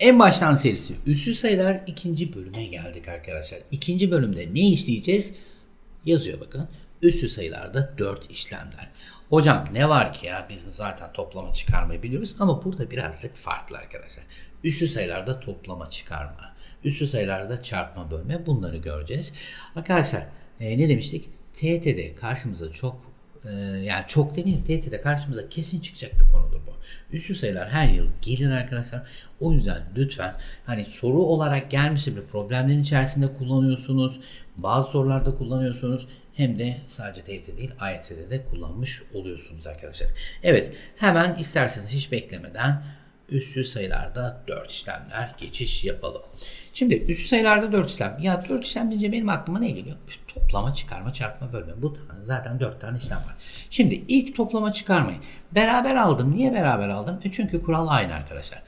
En baştan serisi üssü sayılar ikinci bölüme geldik arkadaşlar. İkinci bölümde ne işleyeceğiz? Yazıyor bakın. Üssü sayılarda 4 işlemler. Hocam ne var ki ya biz zaten toplama çıkarmayı biliyoruz ama burada birazcık farklı arkadaşlar. Üssü sayılarda toplama çıkarma. Üssü sayılarda çarpma bölme bunları göreceğiz. Arkadaşlar e, ne demiştik? TET'de karşımıza çok e, yani çok demeyeyim TET'de karşımıza kesin çıkacak bir konudur bu. Üssü sayılar her yıl gelir arkadaşlar. O yüzden lütfen hani soru olarak gelmişse bir problemlerin içerisinde kullanıyorsunuz. Bazı sorularda kullanıyorsunuz. Hem de sadece TYT değil AYT'de de kullanmış oluyorsunuz arkadaşlar. Evet hemen isterseniz hiç beklemeden üssü sayılarda 4 işlemler geçiş yapalım. Şimdi üssü sayılarda 4 işlem. Ya 4 işlem deyince benim aklıma ne geliyor? Toplama, çıkarma, çarpma, bölme. Bu tane, zaten 4 tane işlem var. Şimdi ilk toplama çıkarmayı beraber aldım. Niye beraber aldım? E çünkü kural aynı arkadaşlar.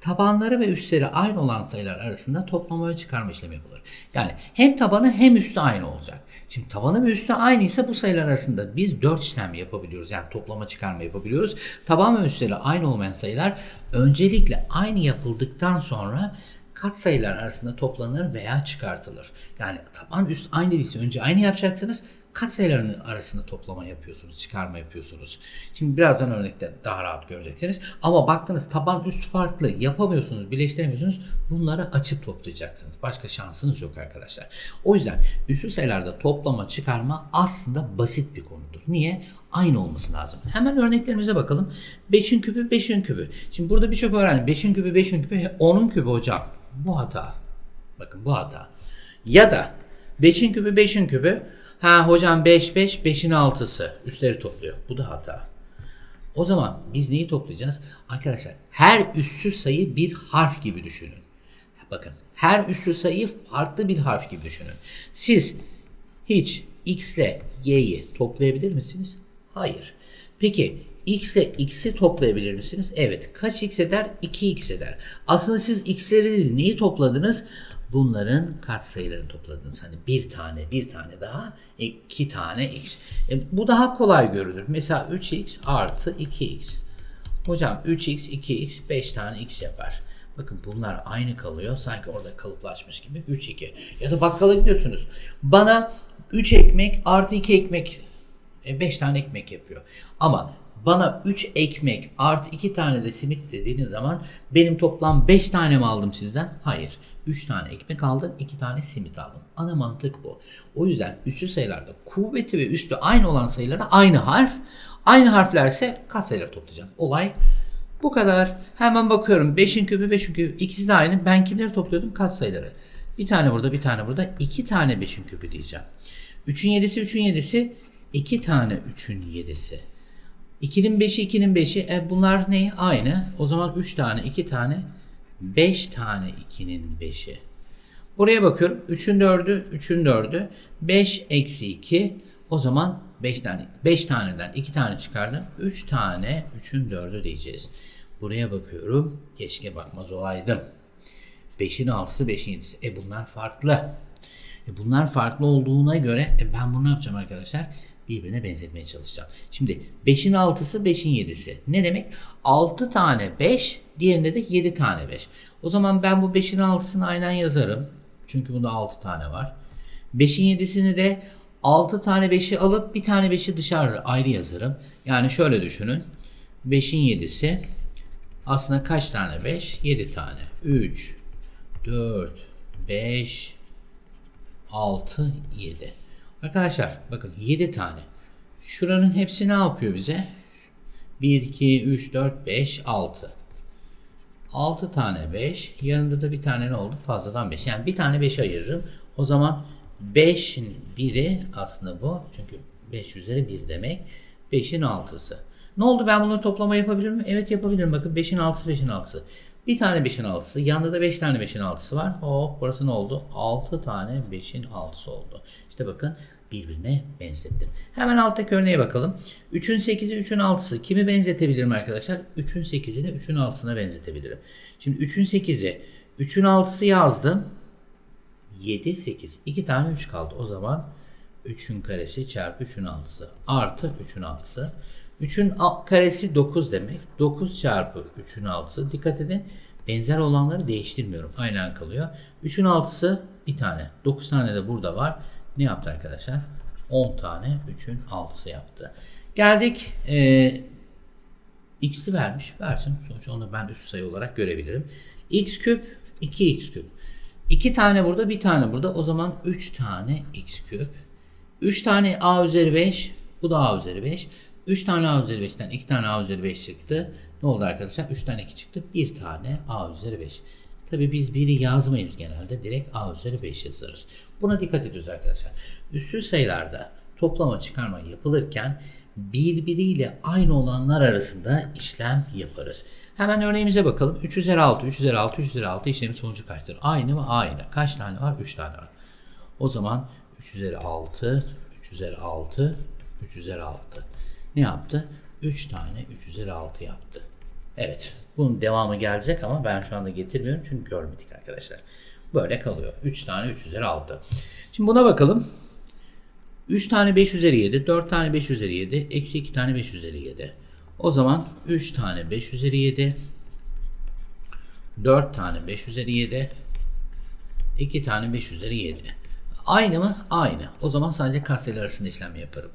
Tabanları ve üstleri aynı olan sayılar arasında toplama ve çıkarma işlemi yapılır. Yani hem tabanı hem üstü aynı olacak. Şimdi tabanı ve üstü aynıysa bu sayılar arasında biz 4 işlem yapabiliyoruz. Yani toplama çıkarma yapabiliyoruz. Taban ve üstleri aynı olmayan sayılar öncelikle aynı yapıldıktan sonra kat sayılar arasında toplanır veya çıkartılır. Yani taban üst aynı değilse önce aynı yapacaksınız. Kat sayılarının arasında toplama yapıyorsunuz, çıkarma yapıyorsunuz. Şimdi birazdan örnekte daha rahat göreceksiniz. Ama baktınız taban üst farklı yapamıyorsunuz, birleştiremiyorsunuz. Bunları açıp toplayacaksınız. Başka şansınız yok arkadaşlar. O yüzden üstü sayılarda toplama, çıkarma aslında basit bir konudur. Niye? Aynı olması lazım. Hemen örneklerimize bakalım. 5'in küpü 5'in küpü. Şimdi burada birçok öğrenci 5'in küpü 5'in küpü 10'un küpü hocam. Bu hata. Bakın bu hata. Ya da 5'in küpü 5'in küpü. Ha hocam 5 5 5'in 6'sı. Üstleri topluyor. Bu da hata. O zaman biz neyi toplayacağız? Arkadaşlar her üssü sayı bir harf gibi düşünün. Bakın her üssü sayı farklı bir harf gibi düşünün. Siz hiç x ile y'yi toplayabilir misiniz? Hayır. Peki x ile x'i toplayabilir misiniz? Evet. Kaç x eder? 2x eder. Aslında siz x'leri neyi topladınız? Bunların katsayılarını topladınız. Hani bir tane, bir tane daha, iki tane x. E, bu daha kolay görülür. Mesela 3x artı 2x. Hocam 3x, 2x, 5 tane x yapar. Bakın bunlar aynı kalıyor. Sanki orada kalıplaşmış gibi. 3, 2. Ya da bakkala gidiyorsunuz. Bana 3 ekmek artı 2 ekmek 5 tane ekmek yapıyor. Ama bana 3 ekmek artı 2 tane de simit dediğiniz zaman benim toplam 5 tane mi aldım sizden? Hayır. 3 tane ekmek aldın, 2 tane simit aldın. Ana mantık bu. O yüzden üstü sayılarda kuvveti ve üstü aynı olan sayılara aynı harf, aynı harflerse katsayıları toplayacağım. Olay bu kadar. Hemen bakıyorum. 5'in küpü 5'in küpü. İkisi de aynı. Ben kimleri topluyordum? Katsayıları. Bir tane burada bir tane burada. 2 tane 5'in küpü diyeceğim. 3'ün 7'si 3'ün 7'si. 2 tane 3'ün 7'si. 2'nin 5'i 2'nin 5'i. E bunlar ne? Aynı. O zaman 3 tane 2 tane 5 tane 2'nin 5'i. Buraya bakıyorum. 3'ün 4'ü 3'ün 4'ü. 5 eksi 2. O zaman 5 tane. 5 taneden 2 tane çıkardım. 3 tane 3'ün 4'ü diyeceğiz. Buraya bakıyorum. Keşke bakmaz olaydım. 5'in 6'sı 5'in 7'si. E bunlar farklı. E bunlar farklı olduğuna göre e ben bunu ne yapacağım arkadaşlar? Birbirine benzetmeye çalışacağım. Şimdi 5'in 6'sı 5'in 7'si. Ne demek? 6 tane 5, diğerinde de 7 tane 5. O zaman ben bu 5'in 6'sını aynen yazarım. Çünkü bunda 6 tane var. 5'in 7'sini de 6 tane 5'i alıp bir tane 5'i dışarı ayrı yazarım. Yani şöyle düşünün. 5'in 7'si aslında kaç tane 5? 7 tane. 3, 4, 5, 6, 7. Arkadaşlar bakın 7 tane. Şuranın hepsi ne yapıyor bize? 1, 2, 3, 4, 5, 6. 6 tane 5. Yanında da bir tane ne oldu? Fazladan 5. Yani bir tane 5 ayırırım. O zaman 5'in biri aslında bu. Çünkü 5 üzeri 1 demek. 5'in 6'sı. Ne oldu ben bunları toplama yapabilir miyim? Evet yapabilirim. Bakın 5'in 6'sı 5'in 6'sı. Bir tane 5'in 6'sı. Yanında da 5 tane 5'in 6'sı var. Hop burası ne oldu? 6 tane 5'in 6'sı oldu. İşte bakın birbirine benzettim. Hemen alttaki örneğe bakalım. 3'ün 8'i 3'ün 6'sı. Kimi benzetebilirim arkadaşlar? 3'ün 8'ini 3'ün 6'sına benzetebilirim. Şimdi 3'ün 8'i 3'ün 6'sı yazdım. 7, 8. 2 tane 3 kaldı. O zaman 3'ün karesi çarpı 3'ün 6'sı artı 3'ün 6'sı. 3'ün karesi 9 demek. 9 çarpı 3'ün 6'sı. Dikkat edin. Benzer olanları değiştirmiyorum. Aynen kalıyor. 3'ün 6'sı bir tane. 9 tane de burada var. Ne yaptı arkadaşlar? 10 tane 3'ün 6'sı yaptı. Geldik e, x'li vermiş. Versin. Sonuçta onu ben üst sayı olarak görebilirim. x küp 2x küp. 2 tane burada bir tane burada. O zaman 3 tane x küp. 3 tane a üzeri 5. Bu da a üzeri 5. 3 tane a üzeri 5'ten 2 tane a üzeri 5 çıktı. Ne oldu arkadaşlar? 3 tane 2 çıktı. 1 tane a üzeri 5. Tabi biz biri yazmayız genelde. Direkt a üzeri 5 yazarız. Buna dikkat ediyoruz arkadaşlar. Üssü sayılarda toplama çıkarma yapılırken birbiriyle aynı olanlar arasında işlem yaparız. Hemen örneğimize bakalım. 3 üzeri 6, 3 üzeri 6, 3 üzeri 6 işlemin sonucu kaçtır? Aynı mı? Aynı. Kaç tane var? 3 tane var. O zaman 3 üzeri 6, 3 üzeri 6, 3 üzeri 6. Ne yaptı? 3 tane 3 üzeri 6 yaptı. Evet. Bunun devamı gelecek ama ben şu anda getirmiyorum çünkü görmedik arkadaşlar. Böyle kalıyor. 3 tane 3 üzeri 6. Şimdi buna bakalım. 3 tane 5 üzeri 7, 4 tane 5 üzeri 7, eksi 2 tane 5 üzeri 7. O zaman 3 tane 5 üzeri 7, 4 tane 5 üzeri 7, 2 tane 5 üzeri 7. Aynı mı? Aynı. O zaman sadece katsayılar arasında işlem yaparım.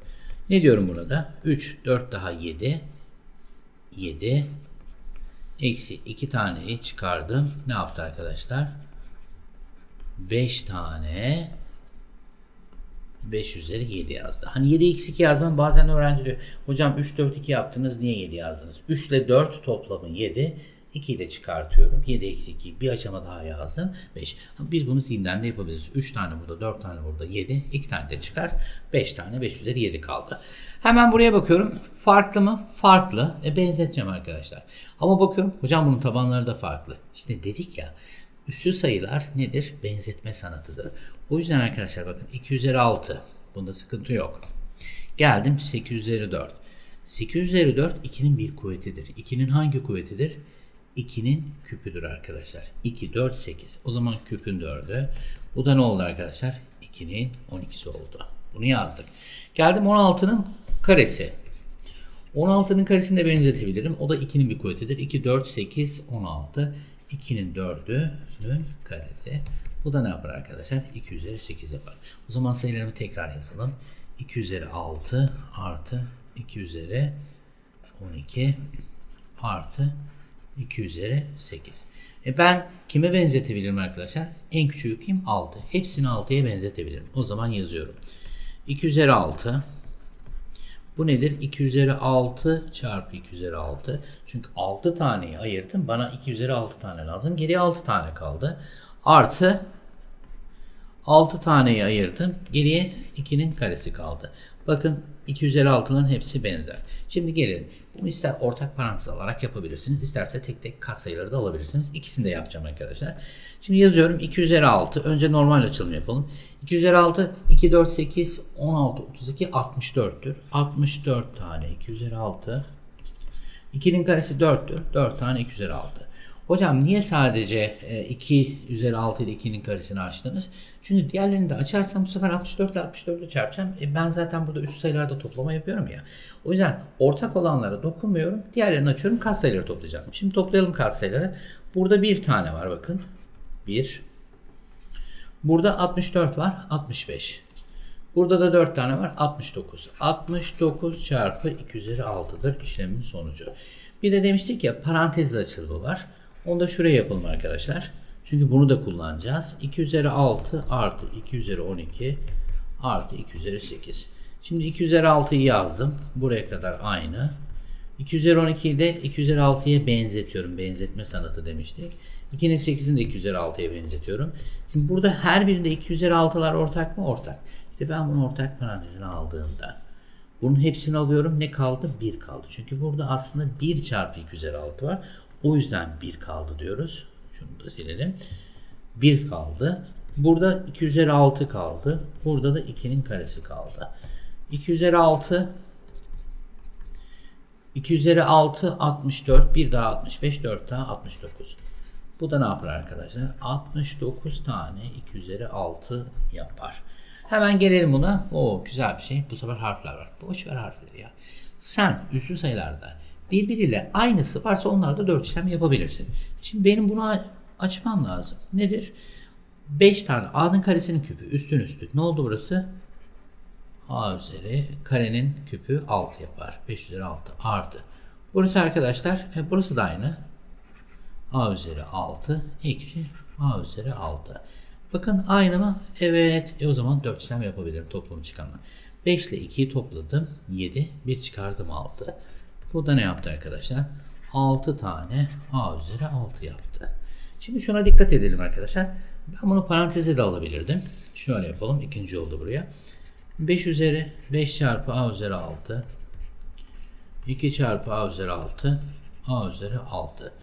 Ne diyorum burada? 3, 4 daha 7, 7, eksi 2 taneyi çıkardım. Ne yaptı arkadaşlar? 5 tane 5 üzeri 7 yazdı. Hani 7 eksi 2 yazmam bazen öğrenci diyor. Hocam 3 4 2 yaptınız niye 7 yazdınız? 3 ile 4 toplamı 7. 2'yi de çıkartıyorum. 7 eksi 2 bir aşama daha yazdım. 5. Biz bunu zihinden de yapabiliriz. 3 tane burada 4 tane burada 7. 2 tane de çıkart. 5 tane 5 üzeri 7 kaldı. Hemen buraya bakıyorum. Farklı mı? Farklı. E, benzeteceğim arkadaşlar. Ama bakıyorum hocam bunun tabanları da farklı. İşte dedik ya Üssü sayılar nedir? Benzetme sanatıdır. O yüzden arkadaşlar bakın 2 üzeri 6. Bunda sıkıntı yok. Geldim 8 üzeri 4. 8 üzeri 4 2'nin bir kuvvetidir. 2'nin hangi kuvvetidir? 2'nin küpüdür arkadaşlar. 2, 4, 8. O zaman küpün 4'ü. Bu da ne oldu arkadaşlar? 2'nin 12'si oldu. Bunu yazdık. Geldim 16'nın karesi. 16'nın karesini de benzetebilirim. O da 2'nin bir kuvvetidir. 2, 4, 8, 16. 2'nin 4'ünün karesi. Bu da ne yapar arkadaşlar? 2 üzeri 8 yapar. O zaman sayılarımı tekrar yazalım. 2 üzeri 6 artı 2 üzeri 12 artı 2 üzeri 8. E ben kime benzetebilirim arkadaşlar? En küçüğü kim? 6. Hepsini 6'ya benzetebilirim. O zaman yazıyorum. 2 üzeri 6 bu nedir? 2 üzeri 6 çarpı 2 üzeri 6. Çünkü 6 taneyi ayırdım. Bana 2 üzeri 6 tane lazım. Geriye 6 tane kaldı. Artı 6 taneyi ayırdım. Geriye 2'nin karesi kaldı. Bakın 2 üzeri 6'nın hepsi benzer. Şimdi gelelim. Bunu ister ortak parantez alarak yapabilirsiniz. isterse tek tek katsayıları da alabilirsiniz. İkisini de yapacağım arkadaşlar. Şimdi yazıyorum 2 üzeri 6. Önce normal açılım yapalım. 2 üzeri 6, 2, 4, 8, 16, 32, 64'tür. 64 tane 2 üzeri 6. 2'nin karesi 4'tür. 4 tane 2 üzeri 6. Hocam niye sadece 2 üzeri 6 ile 2'nin karesini açtınız? Çünkü diğerlerini de açarsam bu sefer 64 ile 64 ile çarpacağım. E ben zaten burada üst sayılarda toplama yapıyorum ya. O yüzden ortak olanlara dokunmuyorum. Diğerlerini açıyorum. Katsayıları toplayacağım. Şimdi toplayalım katsayıları. Burada bir tane var bakın. 1. Burada 64 var. 65. Burada da 4 tane var. 69. 69 çarpı 2 üzeri 6'dır işlemin sonucu. Bir de demiştik ya parantezli açılımı var. Onu da şuraya yapalım arkadaşlar. Çünkü bunu da kullanacağız. 2 üzeri 6 artı 2 üzeri 12 artı 2 üzeri 8. Şimdi 2 üzeri 6'yı yazdım. Buraya kadar aynı. 2 üzeri 12'yi de 2 üzeri 6'ya benzetiyorum. Benzetme sanatı demiştik. 2'nin 8'ini de 2 üzeri 6'ya benzetiyorum. Şimdi burada her birinde 2 üzeri 6'lar ortak mı? Ortak. İşte ben bunu ortak parantezine aldığımda bunun hepsini alıyorum. Ne kaldı? 1 kaldı. Çünkü burada aslında 1 çarpı 2 üzeri 6 var. O yüzden 1 kaldı diyoruz. Şunu da silelim. 1 kaldı. Burada 2 üzeri 6 kaldı. Burada da 2'nin karesi kaldı. 2 üzeri 6 2 üzeri 6 64 bir daha 65 4 daha 69. Bu da ne yapar arkadaşlar? 69 tane 2 üzeri 6 yapar. Hemen gelelim buna. O güzel bir şey. Bu sefer harfler var. Boş ver harfleri ya. Sen üslü sayılarda birbiriyle aynısı varsa onlarda 4 işlem yapabilirsin. Şimdi benim bunu açmam lazım. Nedir? 5 tane a'nın karesinin küpü üstün üstü. Ne oldu burası? a üzeri karenin küpü 6 yapar. 5 üzeri 6 artı. Burası arkadaşlar e, burası da aynı. a üzeri 6 eksi a üzeri 6. Bakın aynı mı? Evet. E o zaman 4 işlem yapabilirim toplamı çıkarma. 5 ile 2'yi topladım. 7. 1 çıkardım 6. Bu da ne yaptı arkadaşlar? 6 tane a üzeri 6 yaptı. Şimdi şuna dikkat edelim arkadaşlar. Ben bunu paranteze de alabilirdim. Şöyle yapalım. İkinci oldu buraya. 5 üzeri 5 çarpı a üzeri 6 2 çarpı a üzeri 6 a üzeri 6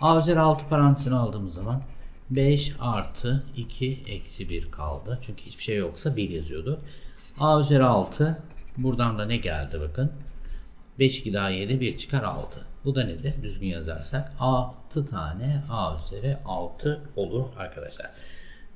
a üzeri 6 parantezini aldığımız zaman 5 artı 2 eksi 1 kaldı. Çünkü hiçbir şey yoksa 1 yazıyordu. a üzeri 6 buradan da ne geldi bakın. 5 2 daha 7 1 çıkar 6. Bu da nedir? Düzgün yazarsak 6 tane a üzeri 6 olur arkadaşlar.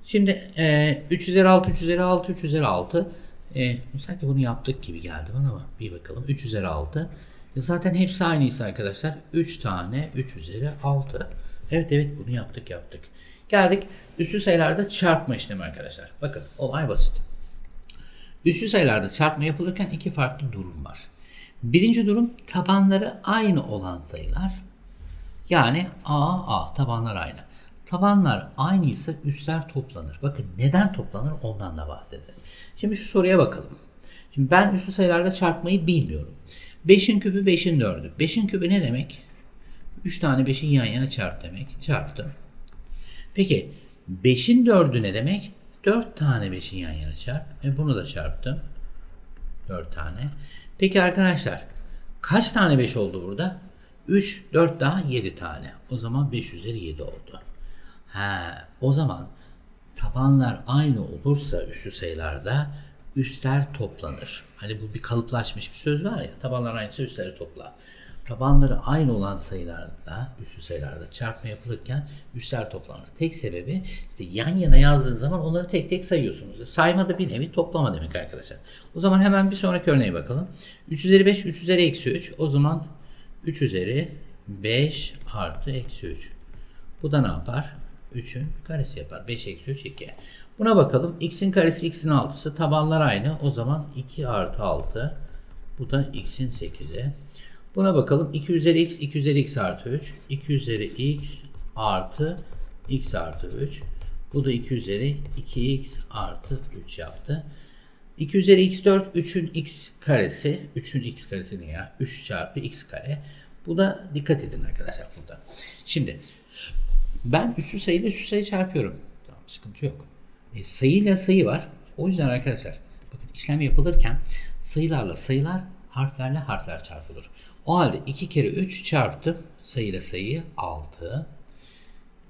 Şimdi e, 3 üzeri 6 3 üzeri 6 3 üzeri 6 e, sanki bunu yaptık gibi geldi bana ama bir bakalım 3 üzeri 6 E, zaten hepsi aynıysa arkadaşlar 3 tane 3 üzeri 6 evet evet bunu yaptık yaptık geldik üstü sayılarda çarpma işlemi arkadaşlar bakın olay basit Üstü sayılarda çarpma yapılırken iki farklı durum var. Birinci durum tabanları aynı olan sayılar. Yani A, A tabanlar aynı. Tabanlar aynıysa üstler toplanır. Bakın neden toplanır ondan da bahsedelim. Şimdi şu soruya bakalım. Şimdi ben üstü sayılarda çarpmayı bilmiyorum. 5'in küpü 5'in 4'ü. 5'in küpü ne demek? 3 tane 5'in yan yana çarp demek. Çarptım. Peki 5'in 4'ü ne demek? 4 tane 5'in yan yana çarp. E bunu da çarptım. 4 tane. Peki arkadaşlar kaç tane 5 oldu burada? 3, 4 daha 7 tane. O zaman 5 üzeri 7 oldu. Ha, o zaman tabanlar aynı olursa üstü sayılarda üstler toplanır. Hani bu bir kalıplaşmış bir söz var ya. Tabanlar aynıysa üstleri topla. Tabanları aynı olan sayılarda, üstü sayılarda çarpma yapılırken üstler toplanır. Tek sebebi işte yan yana yazdığınız zaman onları tek tek sayıyorsunuz. Sayma da bir nevi toplama demek arkadaşlar. O zaman hemen bir sonraki örneğe bakalım. 3 üzeri 5, 3 üzeri eksi 3. O zaman 3 üzeri 5 artı eksi 3. Bu da ne yapar? 3'ün karesi yapar. 5 eksi 3 2. Buna bakalım. x'in karesi x'in 6'sı. Tabanlar aynı. O zaman 2 artı 6. Bu da x'in 8'i. Buna bakalım. 2 üzeri x, 2 üzeri x artı 3. 2 üzeri x artı x artı 3. Bu da 2 üzeri 2x artı 3 yaptı. 2 üzeri x 4, 3'ün x karesi. 3'ün x karesi ne ya? 3 çarpı x kare. Bu da dikkat edin arkadaşlar burada. Şimdi ben üstü sayı ile üstü sayı çarpıyorum. Tamam sıkıntı yok. E, sayıyla sayı var. O yüzden arkadaşlar bakın işlem yapılırken sayılarla sayılar harflerle harfler çarpılır. O halde 2 kere 3 çarptım. Sayıyla sayıyı 6.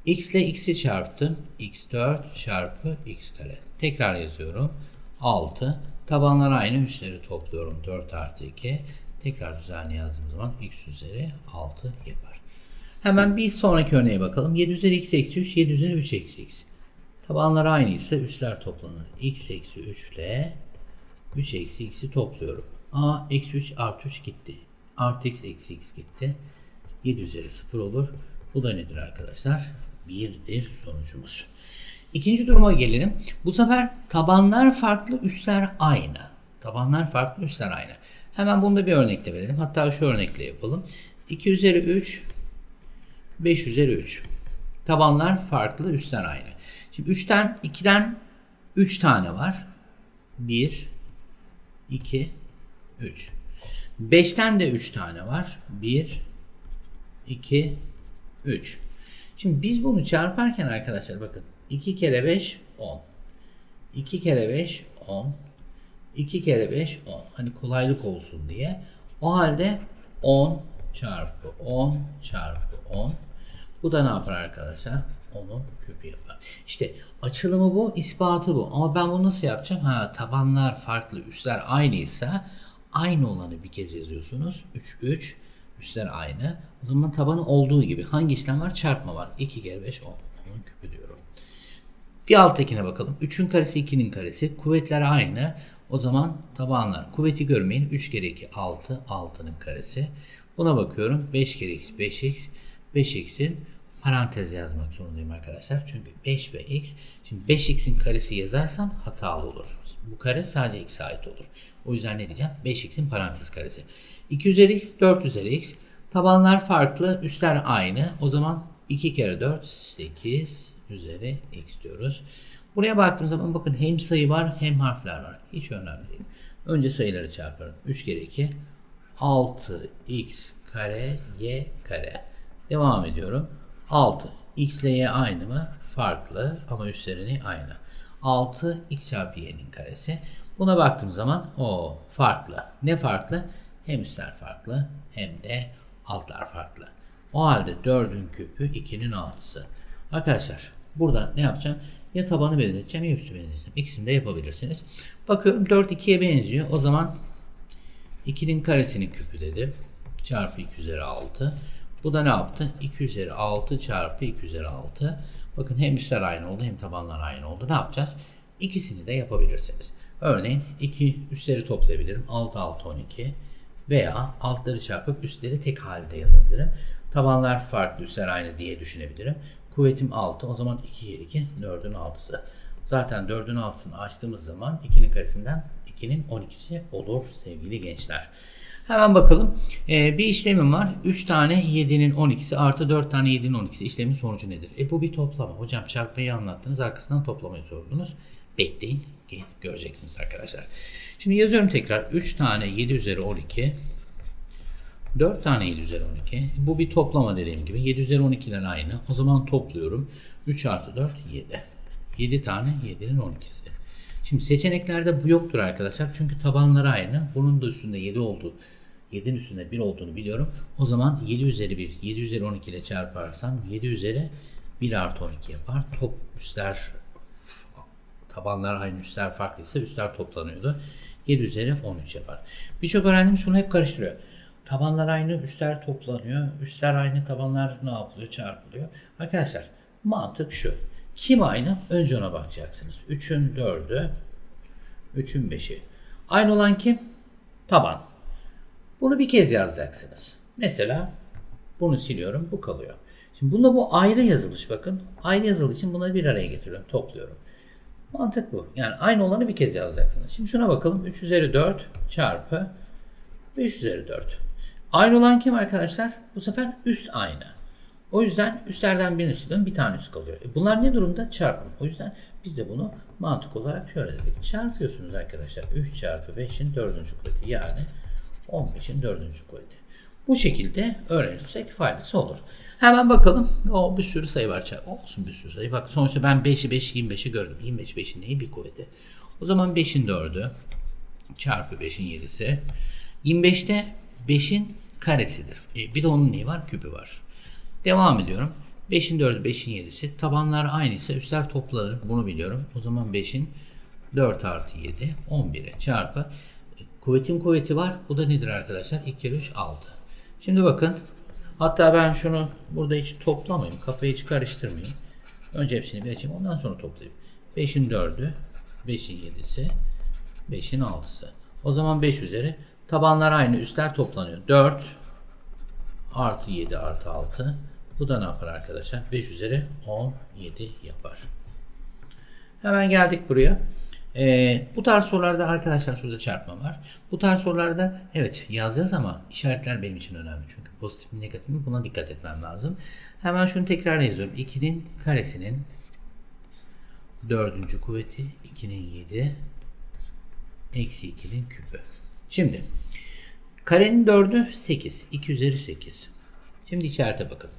x ile x'i çarptım. x4 çarpı x kare. Tekrar yazıyorum. 6. Tabanlar aynı. Üstleri topluyorum. 4 artı 2. Tekrar düzenli yazdığım zaman x üzeri 6 yapar. Hemen bir sonraki örneğe bakalım. 7 üzeri x eksi 3, 7 üzeri 3 eksi x. Tabanlar aynıysa üstler toplanır. x eksi 3 ile 3 eksi x'i topluyorum. a eksi 3 artı 3 gitti. Artı x eksi x gitti. 7 üzeri 0 olur. Bu da nedir arkadaşlar? 1'dir sonucumuz. İkinci duruma gelelim. Bu sefer tabanlar farklı, üstler aynı. Tabanlar farklı, üstler aynı. Hemen bunda bir örnekle verelim. Hatta şu örnekle yapalım. 2 üzeri 3 5 üzeri 3. Tabanlar farklı, üstler aynı. Şimdi 3'ten 2'den 3 tane var. 1 2 3. 5'ten de 3 tane var. 1 2 3. Şimdi biz bunu çarparken arkadaşlar bakın 2 kere 5 10. 2 kere 5 10. 2 kere 5 10. Hani kolaylık olsun diye. O halde 10 çarpı 10 çarpı 10. Bu da ne yapar arkadaşlar? 10'un küpü yapar. İşte açılımı bu, ispatı bu. Ama ben bunu nasıl yapacağım? Ha tabanlar farklı, üstler aynıysa aynı olanı bir kez yazıyorsunuz. 3 3 üstler aynı. O zaman tabanı olduğu gibi hangi işlem var? Çarpma var. 2 kere 5 10. 10'un küpü diyorum. Bir alttakine bakalım. 3'ün karesi 2'nin karesi. Kuvvetler aynı. O zaman tabanlar. Kuvveti görmeyin. 3 kere 2 6. 6'nın karesi. Buna bakıyorum. 5 kere x 5x. 5x'in parantez yazmak zorundayım arkadaşlar. Çünkü 5 ve x. Şimdi 5x'in karesi yazarsam hatalı olur. Bu kare sadece x'e ait olur. O yüzden ne diyeceğim? 5x'in parantez karesi. 2 üzeri x 4 üzeri x. Tabanlar farklı, üstler aynı. O zaman 2 kere 4 8 üzeri x diyoruz. Buraya baktığımız zaman bakın hem sayı var hem harfler var. Hiç önemli değil. Önce sayıları çarparım. 3 kere 2 6x kare y kare. Devam ediyorum. 6. x ile y aynı mı? Farklı ama üstlerini aynı. 6 x çarpı y'nin karesi. Buna baktığım zaman o farklı. Ne farklı? Hem üstler farklı hem de altlar farklı. O halde 4'ün küpü 2'nin 6'sı. Arkadaşlar burada ne yapacağım? Ya tabanı benzeteceğim ya üstü benzeteceğim. İkisini de yapabilirsiniz. Bakıyorum 4 2'ye benziyor. O zaman 2'nin karesinin küpü dedim. Çarpı 2 üzeri 6. Bu da ne yaptı? 2 üzeri 6 çarpı 2 üzeri 6. Bakın hem üstler aynı oldu hem tabanlar aynı oldu. Ne yapacağız? İkisini de yapabilirsiniz. Örneğin 2 üstleri toplayabilirim. 6 6 12 veya altları çarpıp üstleri tek halde yazabilirim. Tabanlar farklı, üstler aynı diye düşünebilirim. Kuvvetim 6. O zaman 2 kere 2 4'ün 6'sı. Zaten 4'ün 6'sını açtığımız zaman 2'nin karesinden 2'nin 12'si olur sevgili gençler. Hemen bakalım. Ee, bir işlemim var. 3 tane 7'nin 12'si artı 4 tane 7'nin 12'si. İşlemin sonucu nedir? E bu bir toplama. Hocam çarpmayı anlattınız. Arkasından toplamayı sordunuz. Bekleyin ki göreceksiniz arkadaşlar. Şimdi yazıyorum tekrar. 3 tane 7 üzeri 12. 4 tane 7 üzeri 12. Bu bir toplama dediğim gibi. 7 üzeri 12'ler aynı. O zaman topluyorum. 3 artı 4 7. 7 tane 7'nin 12'si. Şimdi seçeneklerde bu yoktur arkadaşlar. Çünkü tabanları aynı. Bunun da üstünde 7 olduğu 7'nin üstünde 1 olduğunu biliyorum. O zaman 7 üzeri 1, 7 üzeri 12 ile çarparsam 7 üzeri 1 artı 12 yapar. Top üstler tabanlar aynı üstler farklıysa üstler toplanıyordu. 7 üzeri 13 yapar. Birçok öğrencim şunu hep karıştırıyor. Tabanlar aynı, üstler toplanıyor. Üstler aynı, tabanlar ne yapılıyor? Çarpılıyor. Arkadaşlar mantık şu. Kim aynı? Önce ona bakacaksınız. 3'ün 4'ü, 3'ün 5'i. Aynı olan kim? Taban. Bunu bir kez yazacaksınız. Mesela bunu siliyorum, bu kalıyor. Şimdi bunda bu ayrı yazılış bakın. Ayrı yazılış için bunları bir araya getiriyorum, topluyorum. Mantık bu. Yani aynı olanı bir kez yazacaksınız. Şimdi şuna bakalım. 3 üzeri 4 çarpı 5 üzeri 4. Aynı olan kim arkadaşlar? Bu sefer üst aynı. O yüzden üstlerden birini siliyorum. Bir tane üst kalıyor. E bunlar ne durumda? Çarpım. O yüzden biz de bunu mantık olarak şöyle dedik. Çarpıyorsunuz arkadaşlar. 3 çarpı 5'in 4. kuvveti. Yani 15'in 4. kuvveti. Bu şekilde öğrenirsek faydası olur. Hemen bakalım. O bir sürü sayı var. Olsun bir sürü sayı. Bak sonuçta ben 5'i 5, 25'i gördüm. 25 5'in neyi? Bir kuvveti. O zaman 5'in 4'ü çarpı 5'in 7'si. 25'te 5'in karesidir. E, bir de onun neyi var? Küpü var. Devam ediyorum. 5'in 4'ü 5'in 7'si. Tabanlar aynıysa üstler toplanır. Bunu biliyorum. O zaman 5'in 4 artı 7 11'e çarpı. E, Kuvvetin kuvveti var. Bu da nedir arkadaşlar? 2 kere 3 6. Şimdi bakın. Hatta ben şunu burada hiç toplamayayım. Kafayı hiç karıştırmayayım. Önce hepsini bir açayım. Ondan sonra toplayayım. 5'in 4'ü 5'in 7'si 5'in 6'sı. O zaman 5 üzeri. Tabanlar aynı. Üstler toplanıyor. 4 artı 7 artı 6. Bu da ne yapar arkadaşlar? 5 üzeri 17 yapar. Hemen geldik buraya. Ee, bu tarz sorularda arkadaşlar şurada çarpma var. Bu tarz sorularda evet yazacağız ama işaretler benim için önemli. Çünkü pozitif mi negatif mi buna dikkat etmem lazım. Hemen şunu tekrar yazıyorum. 2'nin karesinin dördüncü kuvveti 2'nin 7 eksi 2'nin küpü. Şimdi karenin 4'ü 8. 2 üzeri 8. Şimdi işarete bakın.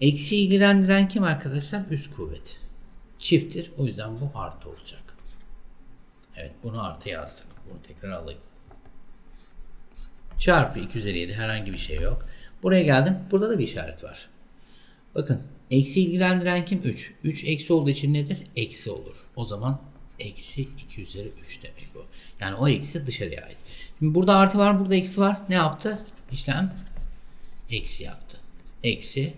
Eksi ilgilendiren kim arkadaşlar? Üst kuvvet. Çifttir. O yüzden bu artı olacak. Evet bunu artı yazdık. Bunu tekrar alayım. Çarpı 2 üzeri 7 herhangi bir şey yok. Buraya geldim. Burada da bir işaret var. Bakın eksi ilgilendiren kim? 3. 3 eksi olduğu için nedir? Eksi olur. O zaman eksi 2 üzeri 3 demek bu. Yani o eksi dışarıya ait. Şimdi burada artı var, burada eksi var. Ne yaptı? İşlem eksi yaptı. Eksi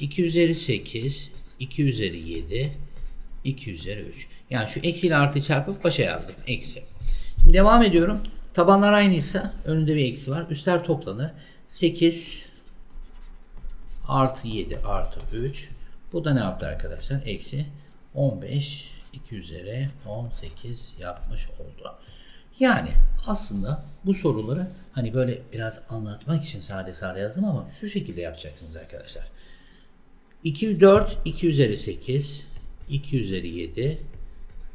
2 üzeri 8, 2 üzeri 7, 2 üzeri 3. Yani şu eksi ile artı çarpıp başa yazdım. Eksi. Şimdi devam ediyorum. Tabanlar aynıysa önünde bir eksi var. Üstler toplanır. 8 artı 7 artı 3. Bu da ne yaptı arkadaşlar? Eksi 15 2 üzeri 18 yapmış oldu. Yani aslında bu soruları hani böyle biraz anlatmak için sade sade yazdım ama şu şekilde yapacaksınız arkadaşlar. 2 4 2 üzeri 8 2 üzeri 7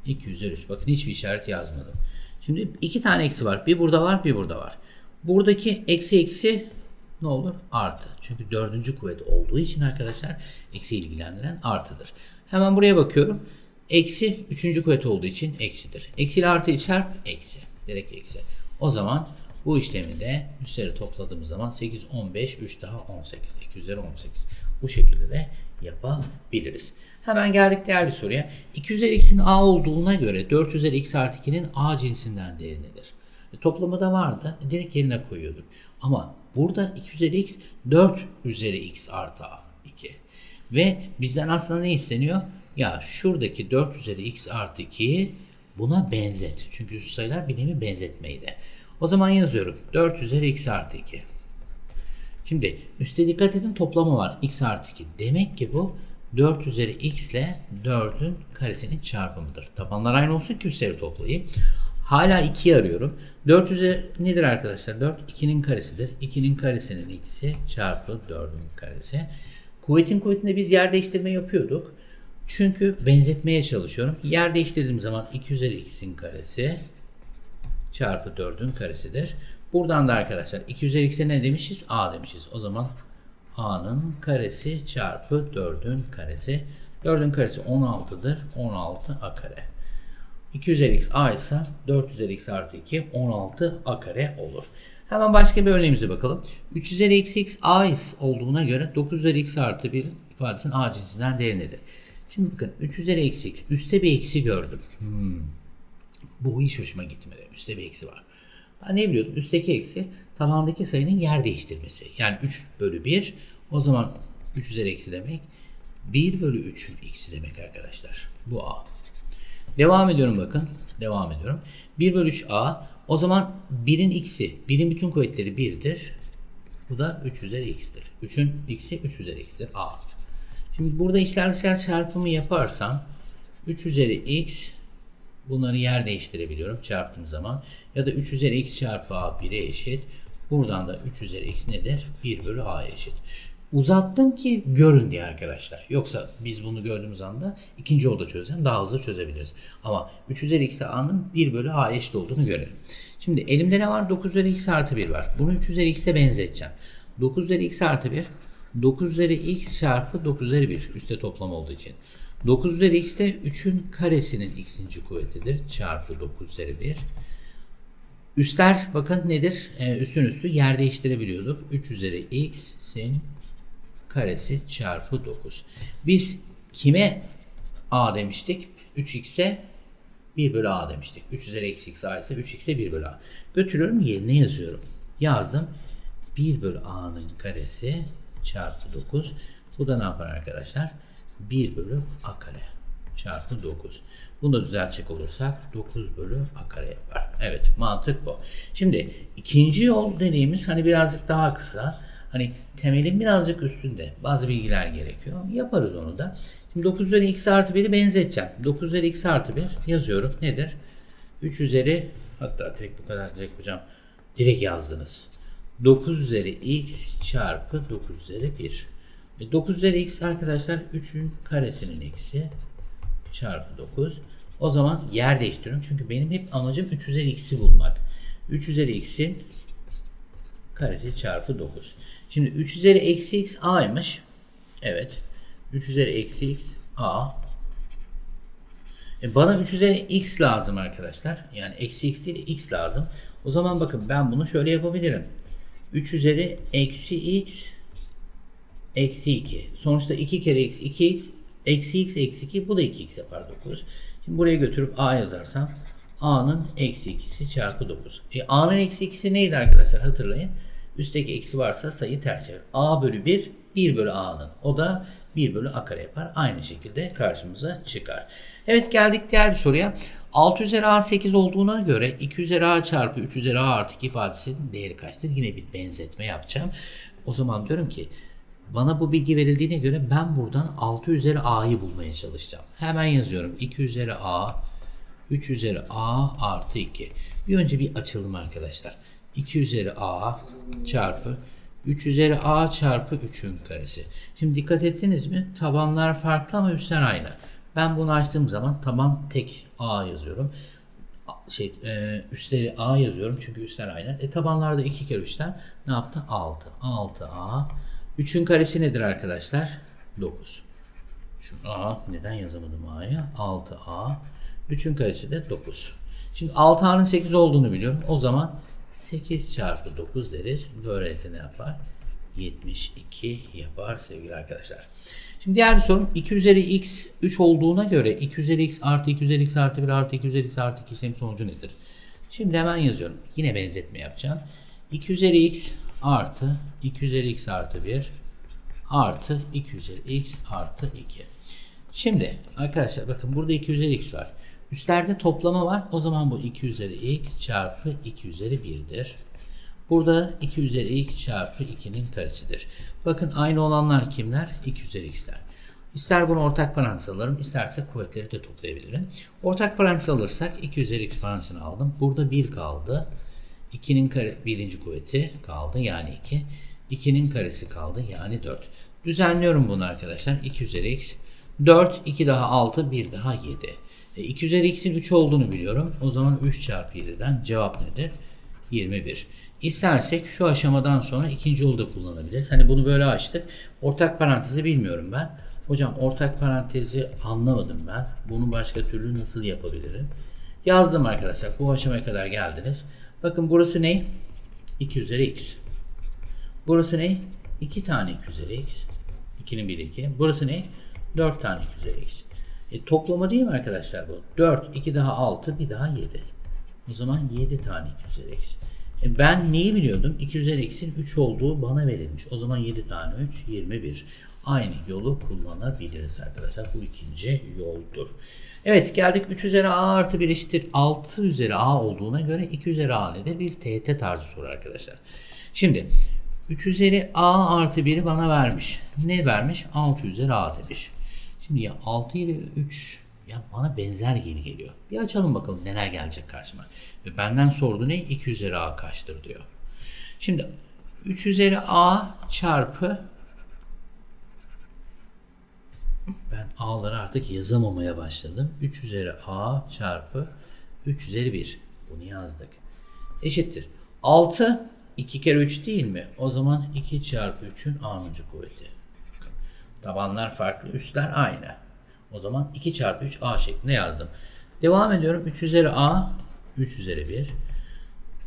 2 üzeri 3. Bakın hiçbir işaret yazmadım. Şimdi iki tane eksi var. Bir burada var, bir burada var. Buradaki eksi eksi ne olur? Artı. Çünkü dördüncü kuvvet olduğu için arkadaşlar eksi ilgilendiren artıdır. Hemen buraya bakıyorum. Eksi üçüncü kuvvet olduğu için eksidir. Eksi ile artıyı çarp eksi. Direkt eksi. O zaman bu işlemi de üstleri topladığımız zaman 8, 15, 3 daha 18. 2 üzeri 18. Bu şekilde de yapabiliriz. Hemen geldik diğer bir soruya. 2 üzeri x'in a olduğuna göre 4 üzeri x artı 2'nin a cinsinden değeri nedir? E, toplamı da vardı. E, direkt yerine koyuyorduk. Ama burada 2 üzeri x 4 üzeri x artı a 2. Ve bizden aslında ne isteniyor? Ya şuradaki 4 üzeri x artı 2'yi buna benzet. Çünkü sayılar bir nevi benzetmeydi. O zaman yazıyorum. 4 üzeri x artı 2. Şimdi üstte dikkat edin toplamı var. x artı 2. Demek ki bu 4 üzeri x ile 4'ün karesinin çarpımıdır. Tabanlar aynı olsun ki üstleri toplayayım. Hala 2'yi arıyorum. 4 üzeri nedir arkadaşlar? 4 2'nin karesidir. 2'nin karesinin x'i çarpı 4'ün karesi. Kuvvetin kuvvetinde biz yer değiştirme yapıyorduk. Çünkü benzetmeye çalışıyorum. Yer değiştirdiğim zaman 2 üzeri x'in karesi çarpı 4'ün karesidir. Buradan da arkadaşlar 2 üzeri x'e ne demişiz? a demişiz. O zaman a'nın karesi çarpı 4'ün karesi. 4'ün karesi 16'dır. 16 a kare. 2 üzeri x a ise 4 üzeri x artı 2 16 a kare olur. Hemen başka bir örneğimize bakalım. 3 üzeri x x a is olduğuna göre 9 üzeri x artı 1 ifadesinin a cinsinden değeri nedir? Şimdi bakın 3 üzeri eksi x. Üste bir eksi gördüm. Hmm. Bu hiç hoşuma gitmedi. Üste bir eksi var. Ben ne biliyordum? Üstteki eksi tabandaki sayının yer değiştirmesi. Yani 3 bölü 1. O zaman 3 üzeri eksi demek 1 bölü 3'ün x'i demek arkadaşlar. Bu a. Devam ediyorum bakın. Devam ediyorum. 1 bölü 3 a. O zaman 1'in x'i. 1'in bütün kuvvetleri 1'dir. Bu da 3 üzeri x'tir. 3'ün x'i 3 üzeri x'tir. a. Şimdi burada içler dışlar çarpımı yaparsam 3 üzeri x bunları yer değiştirebiliyorum çarptığım zaman. Ya da 3 üzeri x çarpı a 1'e eşit. Buradan da 3 üzeri x nedir? 1 bölü a eşit. Uzattım ki görün diye arkadaşlar. Yoksa biz bunu gördüğümüz anda ikinci yolda çözsen daha hızlı çözebiliriz. Ama 3 üzeri x'e a'nın 1 bölü a eşit olduğunu görelim. Şimdi elimde ne var? 9 üzeri x artı 1 var. Bunu 3 üzeri x'e benzeteceğim. 9 üzeri x artı 1 9 üzeri x çarpı 9 üzeri 1 üstte toplam olduğu için. 9 üzeri x de 3'ün karesinin x'inci kuvvetidir. Çarpı 9 üzeri 1. Üstler bakın nedir? Ee, üstün üstü yer değiştirebiliyorduk. 3 üzeri x'in karesi çarpı 9. Biz kime a demiştik? 3x'e 1 bölü a demiştik. 3 üzeri eksi x a ise 3x'e 1 bölü a. Götürüyorum yerine yazıyorum. Yazdım. 1 bölü a'nın karesi çarpı 9. Bu da ne yapar arkadaşlar? 1 bölü a kare çarpı 9. Bunu da düzeltecek olursak 9 bölü a kare yapar. Evet mantık bu. Şimdi ikinci yol dediğimiz hani birazcık daha kısa. Hani temelin birazcık üstünde bazı bilgiler gerekiyor. Yaparız onu da. Şimdi 9 üzeri x artı 1'i benzeteceğim. 9 üzeri x artı 1 yazıyorum. Nedir? 3 üzeri hatta direkt bu kadar direkt hocam direkt yazdınız. 9 üzeri x çarpı 9 üzeri 1. 9 üzeri x arkadaşlar 3'ün karesinin eksi çarpı 9. O zaman yer değiştiriyorum. Çünkü benim hep amacım 3 üzeri x'i bulmak. 3 üzeri x'in karesi çarpı 9. Şimdi 3 üzeri eksi x a'ymış. Evet. 3 üzeri eksi x a. E bana 3 üzeri x lazım arkadaşlar. Yani eksi x değil x lazım. O zaman bakın ben bunu şöyle yapabilirim. 3 üzeri eksi x eksi 2. Sonuçta 2 kere x 2x eksi x eksi 2 bu da 2x yapar 9. Şimdi buraya götürüp a yazarsam a'nın eksi 2'si çarpı 9. E, a'nın eksi 2'si neydi arkadaşlar hatırlayın. Üstteki eksi varsa sayı ters çevir. A bölü 1 1 bölü A'nın. O da 1 bölü A kare yapar. Aynı şekilde karşımıza çıkar. Evet geldik diğer bir soruya. 6 üzeri A 8 olduğuna göre 2 üzeri A çarpı 3 üzeri A artı 2 ifadesinin değeri kaçtır? Yine bir benzetme yapacağım. O zaman diyorum ki bana bu bilgi verildiğine göre ben buradan 6 üzeri A'yı bulmaya çalışacağım. Hemen yazıyorum. 2 üzeri A 3 üzeri A artı 2. Bir önce bir açalım arkadaşlar. 2 üzeri A çarpı 3 üzeri A çarpı 3'ün karesi. Şimdi dikkat ettiniz mi? Tabanlar farklı ama üstler aynı. Ben bunu açtığım zaman taban tek A yazıyorum. Şey, e, üstleri A yazıyorum çünkü üstler aynı. E, tabanlarda 2 kere 3'ten ne yaptı? 6. 6A. 3'ün karesi nedir arkadaşlar? 9. Şu A neden yazamadım A'ya? 6A. 3'ün karesi de 9. Şimdi 6A'nın 8 olduğunu biliyorum. O zaman 8 çarpı 9 deriz. Böylelikle ne yapar? 72 yapar sevgili arkadaşlar. Şimdi diğer bir sorum 2 üzeri x 3 olduğuna göre 2 üzeri x artı 2 üzeri x artı 1 artı 2 üzeri x artı 2 işlem sonucu nedir? Şimdi hemen yazıyorum. Yine benzetme yapacağım. 2 üzeri x artı 2 üzeri x artı 1 artı 2 üzeri x artı 2. Şimdi arkadaşlar bakın burada 2 üzeri x var. Üstlerde toplama var. O zaman bu 2 üzeri x çarpı 2 üzeri 1'dir. Burada 2 üzeri x çarpı 2'nin karesidir. Bakın aynı olanlar kimler? 2 üzeri x'ler. İster bunu ortak parantez alırım, isterse kuvvetleri de toplayabilirim. Ortak parantez alırsak 2 üzeri x parantezini aldım. Burada 1 kaldı. 2'nin kare, birinci kuvveti kaldı yani 2. 2'nin karesi kaldı yani 4. Düzenliyorum bunu arkadaşlar. 2 üzeri x. 4, 2 daha 6, 1 daha 7. E, 2 üzeri x'in 3 olduğunu biliyorum. O zaman 3 çarpı 7'den cevap nedir? 21. İstersek şu aşamadan sonra ikinci yolu da kullanabiliriz. Hani bunu böyle açtık. Ortak parantezi bilmiyorum ben. Hocam ortak parantezi anlamadım ben. Bunu başka türlü nasıl yapabilirim? Yazdım arkadaşlar. Bu aşamaya kadar geldiniz. Bakın burası ne? 2 üzeri x. Burası ne? 2 tane 2 üzeri x. 2'nin biri 2. Burası ne? 4 tane 2 üzeri x. E, toplama değil mi arkadaşlar bu? 4, 2 daha 6, bir daha 7. O zaman 7 tane 2 üzeri x. E, ben neyi biliyordum? 2 üzeri x'in 3 olduğu bana verilmiş. O zaman 7 tane 3, 21. Aynı yolu kullanabiliriz arkadaşlar. Bu ikinci yoldur. Evet geldik 3 üzeri a artı 1 eşittir 6 üzeri a olduğuna göre 2 üzeri a nedir? Bir TET tarzı soru arkadaşlar. Şimdi 3 üzeri a artı 1'i bana vermiş. Ne vermiş? 6 üzeri a demiş. Şimdi ya 6 ile 3 ya bana benzer gibi geliyor. Bir açalım bakalım neler gelecek karşıma. Ve benden sordu ne? 2 üzeri a kaçtır diyor. Şimdi 3 üzeri a çarpı ben a'ları artık yazamamaya başladım. 3 üzeri a çarpı 3 üzeri 1. Bunu yazdık. Eşittir. 6 2 kere 3 değil mi? O zaman 2 çarpı 3'ün a'nıncı kuvveti. Tabanlar farklı, üstler aynı. O zaman 2 çarpı 3 a şeklinde yazdım. Devam ediyorum. 3 üzeri a, 3 üzeri 1.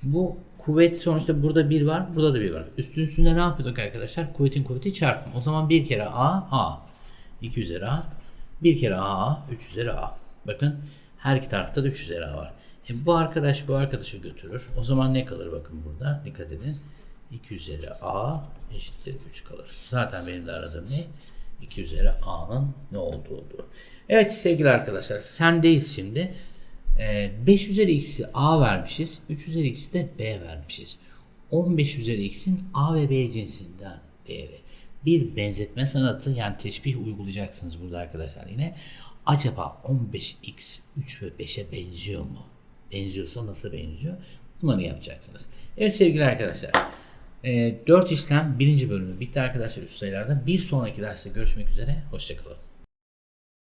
Bu kuvvet sonuçta burada 1 var, burada da 1 var. Üstün üstünde ne yapıyorduk arkadaşlar? Kuvvetin kuvveti çarpım. O zaman 1 kere a, a. 2 üzeri a. 1 kere a, a. 3 üzeri a. Bakın her iki tarafta da 3 üzeri a var. E, bu arkadaş bu arkadaşı götürür. O zaman ne kalır bakın burada? Dikkat edin. 2 üzeri a eşittir 3 kalır. Zaten benim de aradığım ne? 2 üzeri a'nın ne olduğudur. Evet sevgili arkadaşlar sendeyiz şimdi. Ee, 5 üzeri x'i a vermişiz. 3 üzeri x'i de b vermişiz. 15 üzeri x'in a ve b cinsinden değeri. Bir benzetme sanatı yani teşbih uygulayacaksınız burada arkadaşlar yine. Acaba 15x 3 ve 5'e benziyor mu? Benziyorsa nasıl benziyor? Bunları yapacaksınız. Evet sevgili arkadaşlar. 4 işlem birinci bölümü bitti arkadaşlar üst sayılarda. Bir sonraki derste görüşmek üzere. Hoşçakalın.